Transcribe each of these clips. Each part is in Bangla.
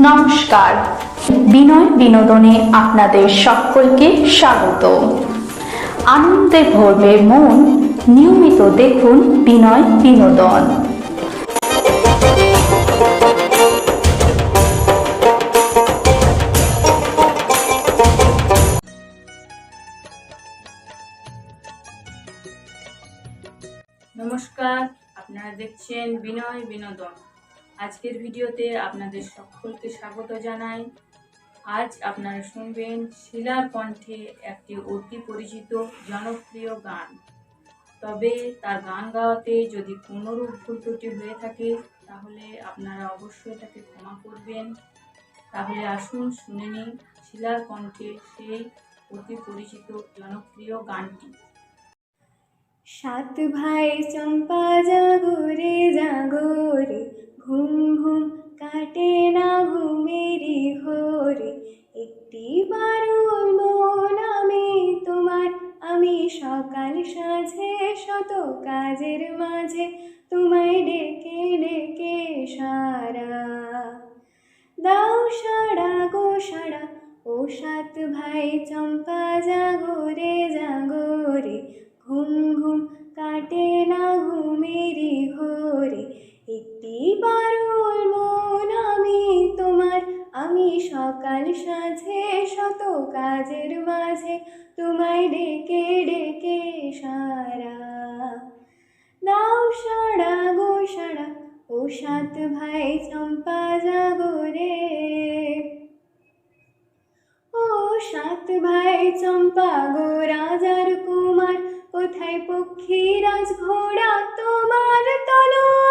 নমস্কার। বিনয় বিনোদনে আপনাদের সকলকে স্বাগত। আনন্দে ভরবে মন, নিয়মিত দেখুন বিনয় বিনোদন। নমস্কার, আপনারা দেখছেন বিনয় বিনোদন। আজকের ভিডিওতে আপনাদের সকলকে স্বাগত জানাই। আজ আপনারা শুনবেন শিলার কণ্ঠে একটি অতি পরিচিত জনপ্রিয় গান। তবে তার গান গাওয়াতে যদি কোনোরূপ ভুল ত্রুটি হয়ে থাকে, তাহলে আপনারা অবশ্যই তাকে ক্ষমা করবেন। তাহলে আসুন শুনে নিন শিলার কণ্ঠে সেই অতি পরিচিত জনপ্রিয় গানটি। সাত ভাই চম্পা জাগরে জাগরে আমি সকাল সাঁঝে, শত কাজের মাঝে তোমায় ডেকে ডেকে সারা। দাও সাড়া গো সাড়া ও সাত ভাই চম্পা জাগো রে জাগো রে। ঘুম ঘুম কাটে সকাল সাঁঝে শত কাজের মাঝে তোমায় ডেকে ডেকে সারা। দাও সাড়া গো সাড়া ও সাত ভাই চম্পা জাগরে ও সাত ভাই চম্পা গো রাজার কুমার, কোথায় পক্ষী রাজ ঘোড়া তোমার তলোয়ার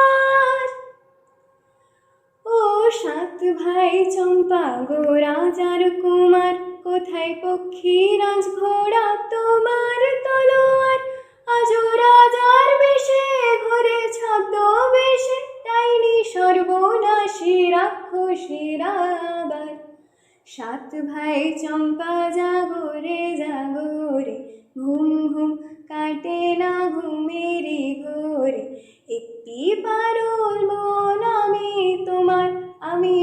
চম্পা গো রাজার কুমার কোথায় পক্ষীরাজ ঘোড়া তোমার তলোয়ার? আজও রাজার বেশে, ঘরে ছদ্ম বেশে তাইনি সর্বনাশী রাক্ষসীরা আবার সাত ভাই চম্পা জাগরে জাগরে ঘুম ঘুম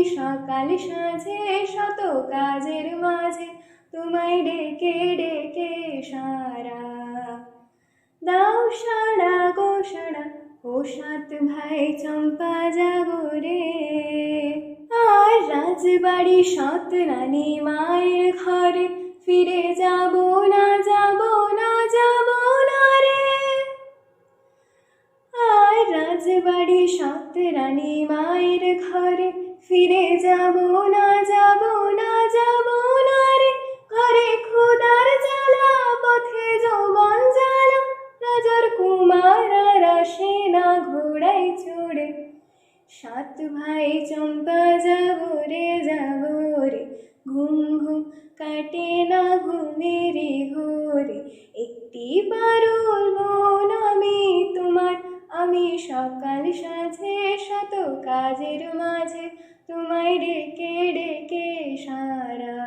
সকাল সাঁঝে, শত কাজের মাঝে তোমায় ডেকে ডেকে সারা। দাও সাড়া গো সাড়া ও সাত ভাই চম্পা জাগরে আর রাজবাড়ি সত রানী মায়ের ঘরে ফিরে যাব না যাব না যাব না রে। আর রাজবাড়ি সত রানী মায়ের ঘরে ফিরে যাব না যাব না যাব না রে। ঘরে খুদার জ্বালা, পথে যৌবন জ্বালা। রাজার কুমার আর না ঘোড়ায় চড়ে। সাত ভাই চম্পা জাগরে রে ঘুম ঘুম কাটে না ঘুমেরি ঘোরে। একটি পারুল আমি তোমার। আমি সকাল সাঁঝে শত কাজের মাঝে তোমায় ডেকে ডেকে সারা।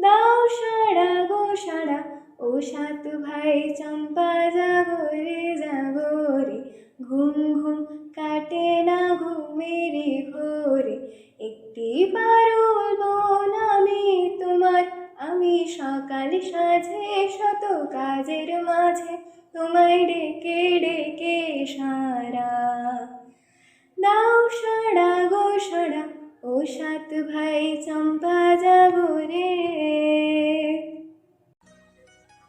দাও সাড়া গো সাড়া ও সাত ভাই চম্পা জাগরে জাগরে। ঘুম ঘুম কাটে না ঘুমেরি ঘোরে। একটি পারুল বোন আমি তোমার, আমি সকাল সাঁঝে শত কাজের মাঝে। তোমায় ডেকে ডেকে সারা। সাত ভাই চম্পা জাগরে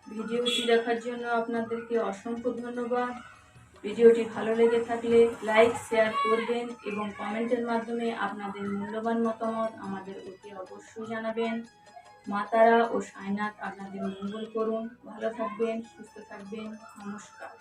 ভিডিওটি দেখার জন্য আপনাদেরকে অসংখ্য ধন্যবাদ। ভিডিওটি ভালো লেগে থাকলে লাইক, শেয়ার করবেন এবং কমেন্টের মাধ্যমে আপনাদের মূল্যবান মতামত আমাদের অতি অবশ্যই জানাবেন। মা তারা ও সাইনাথ আপনাদের মঙ্গল করুন। ভালো থাকবেন, সুস্থ থাকবেন। নমস্কার।